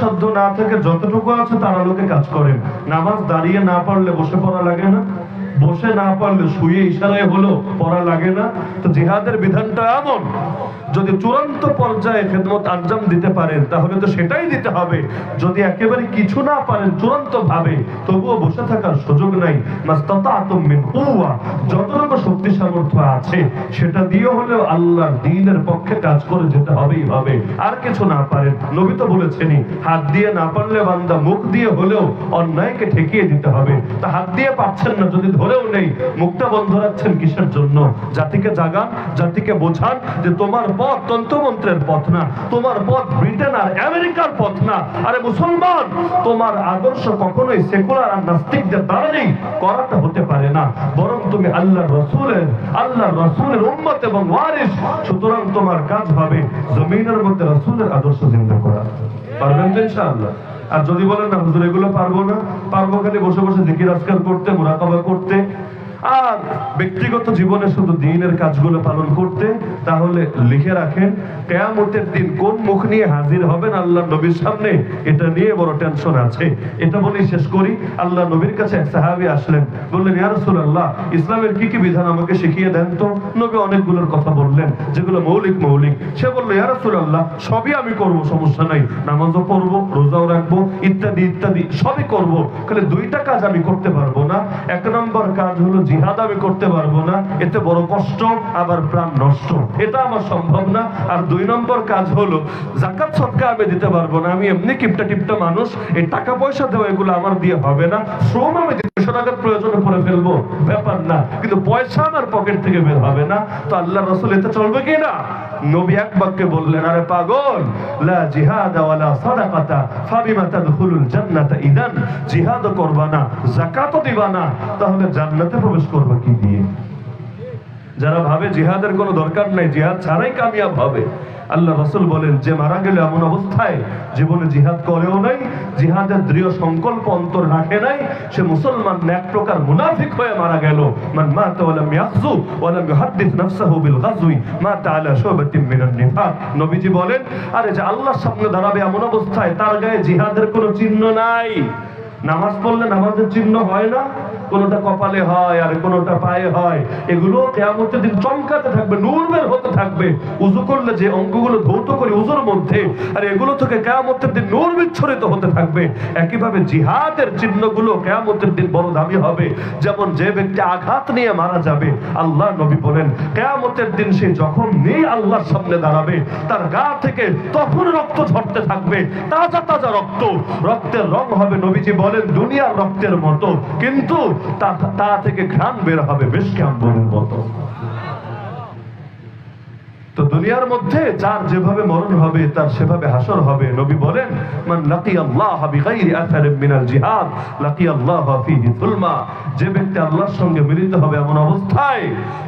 সাধ্য না থেকে যতটুকু আছে তার আলোকে কাজ করেন নামাজ দাঁড়িয়ে না পারলে বসে পড়া লাগে না। বসে না পারলে শুয়ে ইশারায় হলো পড়া লাগে না। তো জিহাদের বিধানটা এমন, যদি চূড়ান্ত পর্যায়ে খেদমত আঞ্জাম দিতে পারেন, তাহলে তো সেটাই দিতে হবে। যদি একেবারে কিছু না পারেন চূড়ান্ত ভাবে তবুও বসে থাকার সুযোগ নাই। যতটুকু শক্তি সামর্থ্য আছে, সেটা দিয়ে হলেও আল্লাহর দ্বীনের পক্ষে কাজ করে যেতে হবেই হবে আর কিছু না পারেন নবী তো বলেছেনই, হাত দিয়ে না পারলে বান্দা মুখ দিয়ে হলেও অন্যায়কে ঠেকিয়ে দিতে হবে। তা হাত দিয়ে পাচ্ছেন না, যদি ধরেও নেই, মুখটা বন্ধ রাখছেন কিসের জন্য? জাতিকে জাগান, জাতিকে বোঝান যে তোমার পথ তন্ত্রমন্ত্রের পথ না, তোমার পথ ব্রিটেন আর আমেরিকার পথ না। আরে মুসলমান, তোমার আদর্শ কখনোই সেকুলার আর নাস্তিকদের দ্বারা নেই, করাটা হতে পারে না। বরং তুমি আল্লাহ রসুলের আল্লাহ রসুলের উম্মত এবং ওয়ারিস সুতরাং তোমার কাজ হবে জমিনের মধ্যে রসুলের আদর্শ চিন্তা করা। পারবেন তো ইনশাআল্লাহ? আর যদি বলেন না, হুজুর, এগুলো পারব না। পারব খালি বসে বসে জিকির আজকাল করতে, মুরাকাবা করতে আর ব্যক্তিগত জীবনে শুধু দিনের কাজগুলো পালন করতে, তাহলে লিখে রাখেন, কেয়ামতের দিন কোন মুখ নিয়ে হাজির হবেন আল্লাহ নবীর সামনে? এটা নিয়ে বড় টেনশন আছে। এটা বলে শেষ করি। আল্লাহ নবীর কাছে এক সাহাবী আসলেন, বললেন, ইয়া রাসূলুল্লাহ, ইসলামের কি কি বিধান আমাকে শিখিয়ে দেন তো? নবী অনেকগুলোর কথা বললেন, যেগুলো মৌলিক মৌলিক। সে বলল, ইয়া রাসূলুল্লাহ, সবই আমি করব, সমস্যা নাই। নামাজও পড়ব, রোজাও রাখব, ইত্যাদি ইত্যাদি, সবই করব। খালি দুইটা কাজ আমি করতে পারব না। এক নম্বর কাজ হলো জিহাদ আমি করতে পারব না, এতে বড় কষ্ট, আবার প্রাণ নষ্ট। এটা আমার সম্ভব না। আর দুই নম্বর কাজ হলো জাকাত সৎকা আমি দিতে পারব না। আমি এমনি কিপটা টিপটা মানুষ, এই টাকা পয়সা দেওয়া এগুলো আমার দিয়ে হবে না। শ্রম আমি প্রয়োজনে করে ফেলব। ব্যাপার না। কিন্তু পয়সা আমার পকেট থেকে বের হবে না। তো আল্লাহ রসুল এতে চলবে কি না? নবী এক বাক্যে বললেন, আরে পাগল, লা জিহাদ ওয়ালা সাদাকাতা, ফাবিমা তাদখুলুল জান্নাতা ইদান, জিহাদ করবা না, যাকাতও দিবা না, তাহলে জান্নাতে প্রবেশ করবা কি দিয়ে? যারা ভাবে জিহাদের কোনো দরকার নাই, জিহাদ ছাড়াই কামিয়াব হবে আল্লাহ রসুল বলেন, যে মারা গেলে এমন অবস্থায় জীবনে জিহাদ করেও নাই, জিহাদের দৃঢ় সংকল্প অন্তর রাখে নাই, সে মুসলমান এক প্রকার মুনাফিক হয়ে মারা গেল। মান ইউহাদ্দিস নাফসাহু বিল গাজউই মাতা আলা শুবাতিন মিনান নিফাক। নবীজি বলেন, আরে যে আল্লাহর সামনে দাঁড়াবে এমন অবস্থায়, তার গায়ে জিহাদের কোনো চিহ্ন নাই। নামাজ পড়লে নামাজের চিহ্ন হয় না কোনোটা কপালে হয় আর কোনোটা পায়ে হয়, এগুলো কেয়ামতের দিন চমকাতে থাকবে, নূর বের হতে থাকবে। উজু করলে যে অঙ্গগুলো ধৌত করি উজুর মধ্যে, আর এগুলো থেকে কেয়ামতের দিন নূর বিচ্ছরিত হতে থাকবে। একইভাবে জিহাদের চিহ্নগুলো কেয়ামতের দিন বড় দামি হবে। যেমন যে ব্যক্তি আঘাত নিয়ে মারা যাবে, আল্লাহ নবী বলেন, কেয়ামতের দিন সে যখন নেই আল্লাহর সামনে দাঁড়াবে, তার গা থেকে তখন রক্ত ঝরতে থাকবে, তাজা তাজা রক্ত। রক্তের রং হবে নবীজি বলেন, দুনিয়ার রক্তের মতো। কিন্তু তা থেকে ঘ্রাণ বের হবে বেশ কেমনের মতো। তো দুনিয়ার মধ্যে যার যেভাবে মরণ হবে, তার সেভাবে হাসর হবে। নবী বলেন যে ব্যক্তি আল্লাহর সঙ্গে মিলিত হবে এমন অবস্থায়,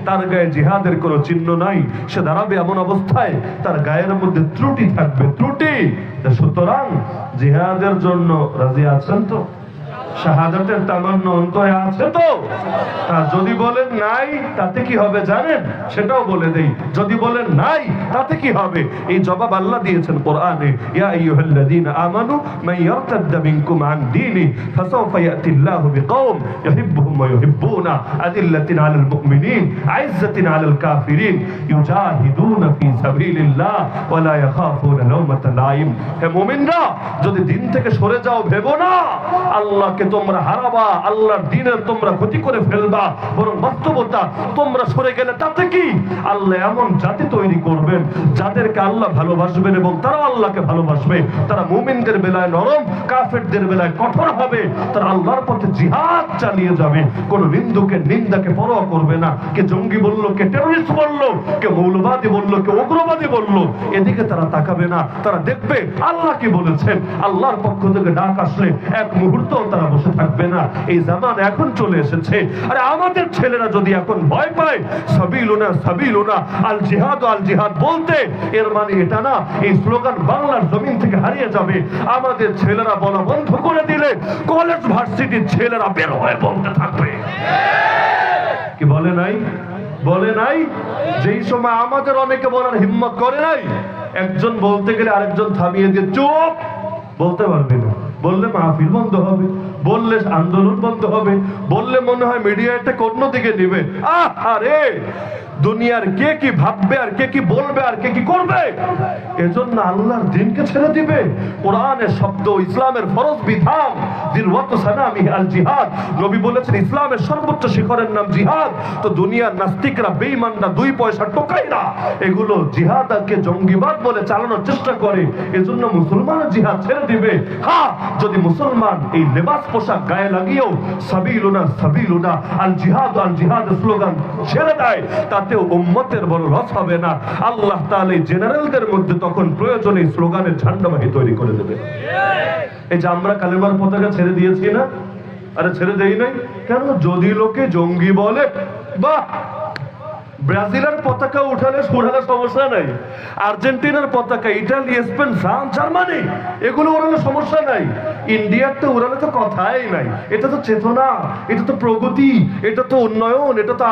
তার গায়ে জিহাদের কোনো চিহ্ন নাই। সে দাঁড়াবে এমন অবস্থায়, তার গায়ের মধ্যে ত্রুটি থাকবে, ত্রুটি। সুতরাং জিহাদের জন্য রাজি আছেন তো? শাহাদাতের তামান্না অন্তরে আছে তো? আর যদি বলেন নাই, তাতে কি হবে জানেন? সেটাও বলে দেই। যদি বলেন নাই, তাতে কি হবে? এই জবাব আল্লাহ দিয়েছেন কোরআনে। ইয়া আইয়ুহাল্লাযীনা আমানু, মান ইয়ারতাদ্দা মিনকুম আন দীনি ফাসাওফা ইয়াতি আল্লাহু বিকওম ইউহিব্বুহুম ওয়া ইউহিব্বুনা আদিল্লাতিন আলাল মুমিনিন, আইজ্জাতিন আলাল কাফিরিন, ইউজাহিদুনা ফি সাবিলিল্লাহ, ওয়া লা ইয়াখাফুনা লাওমাতা লাইম। হে মুমিনরা, যদি দিন থেকে সরে যাও, ভেবো না, আল্লাহকে তোমরা হারাবা, আল্লাহর দিনের তোমরা ক্ষতি করে ফেলবা, বরং বাস্তবতা তোমরা সরে গেলে তাতে কি? আল্লাহ এমন জাতি তৈরি করবেন যাদেরকে আল্লাহ ভালোবাসবেন এবং তারাও আল্লাহকে ভালোবাসবে। তারা মুমিনদের বেলায় নরম, কাফেরদের বেলায় কঠোর হবে। তারা আল্লাহর পথে জিহাদ চালিয়ে যাবে। কোন নিন্দুকে নিন্দাকে পরোয়া করবে না। কে জঙ্গি বলল, কে টেররিস্ট বলল, কে মৌলবাদী বলল, কে উগ্রবাদী বলল, এদিকে তারা তাকাবে না। তারা দেখবে আল্লাহ কি বলেছেন। আল্লাহর পক্ষ থেকে ডাক আসলে এক মুহূর্ত তারা বসে থাকবে না। এই জামান এখন চলে এসেছে। আরে আমাদের ছেলেরা যদি এখন ভয় পায়, সাবিলুনা সাবিলুনা আল জিহাদ আল জিহাদ বলতে, এর মানে এটা না, এই স্লোগান বাংলার জমিন থেকে হারিয়ে যাবে। আমাদের ছেলেরা বলা বন্ধ করে দিলে, কলেজ ভার্সিটির ছেলেরা বের হয়ে বলতে থাকবে। কি বলে নাই? বলে নাই? যেই সময় আমাদের অনেকে বলার হিম্মত করে নাই, একজন বলতে গেলে আরেকজন থামিয়ে দিয়ে চুপ, বলতে পারবে না। বললে মাহফিল বন্ধ হবে, বললে আন্দোলন বন্ধ হবে, বললে মনে হয় মিডিয়া এটা কোন দিকে নিবে। আহ আরে দুনিয়ার কে কি ভাববে আর কে কি বলবে আর কে কি করবে? এজন্য আল্লাহর দিনকে ছেড়ে দিবে। কোরআনের শব্দ ইসলামের ফরজ বিধান। দিলওয়াত সানামি আল জিহাদ। নবী বলেছেন, ইসলামের সর্বোচ্চ শিখরের নাম জিহাদ। তো দুনিয়ার নাস্তিকরা, বেঈমানরা দুই পয়সা টোকাইরা এগুলো জিহাদ আরকে জঙ্গিবাদ বলে চালানোর চেষ্টা করে। এজন্য মুসলমান জিহাদ ছেড়ে দিবে। হ্যাঁ যদি মুসলমান এই লেবাস পোশাক গায়ে লাগিয়েও সাবিলুনা সাবিলুনা, আল জিহাদ আল জিহাদ স্লোগান ছেড়ে দেয় তাতেও উম্মতের বড় লস হবে না। আল্লাহ এই জেনারেলদের মধ্যে তখন প্রয়োজনে স্লোগানের ঝান্ডাবাহী তৈরি করে দেবে। এই যে আমরা কালেমার পতাকা ছেড়ে দিয়েছি না? আরে ছেড়ে দেই নাই। কেন? যদি লোকে জঙ্গি বলে, বাহ! ব্রাজিলের পতাকা উঠালে উঠালে সমস্যা নাই। আর্জেন্টিনার পতাকা, ইটালি, স্পেন, ফ্রান্স, জার্মানি, এগুলো উড়ালে সমস্যা নাই। ইন্ডিয়ার তো উড়ালে তো কথাই নাই। এটা তো চেতনা, এটা তো প্রগতি, এটা তো উন্নয়ন, এটা তো